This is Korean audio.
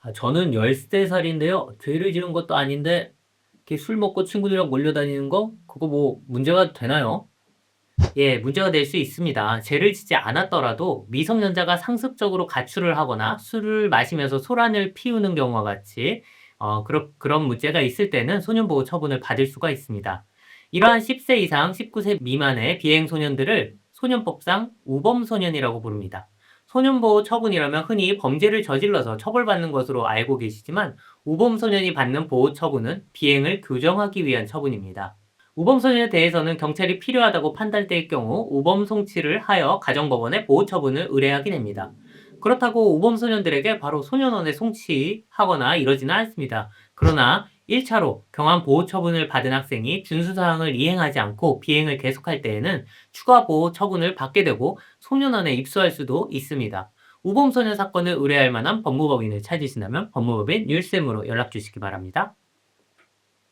아, 저는 13살인데요. 죄를 지은 것도 아닌데, 이렇게 술 먹고 친구들이랑 몰려다니는 거? 그거 뭐 문제가 되나요? 예, 문제가 될 수 있습니다. 죄를 지지 않았더라도 미성년자가 상습적으로 가출을 하거나 술을 마시면서 소란을 피우는 경우와 같이 어, 그런, 그런 문제가 있을 때는 소년보호 처분을 받을 수가 있습니다. 이러한 10세 이상 19세 미만의 비행소년들을 소년법상 우범소년이라고 부릅니다. 소년보호 처분이라면 흔히 범죄를 저질러서 처벌받는 것으로 알고 계시지만 우범소년이 받는 보호 처분은 비행을 교정하기 위한 처분입니다. 우범소년에 대해서는 경찰이 필요하다고 판단될 경우 우범 송치를 하여 가정법원에 보호 처분을 의뢰하게 됩니다. 그렇다고 우범소년들에게 바로 소년원에 송치하거나 이러지는 않습니다. 그러나 1차로 경한 보호 처분을 받은 학생이 준수 사항을 이행하지 않고 비행을 계속할 때에는 추가 보호 처분을 받게 되고 소년원에 입소할 수도 있습니다. 우범소년 사건을 의뢰할 만한 법무법인을 찾으신다면 법무법인 율쌤으로 연락 주시기 바랍니다.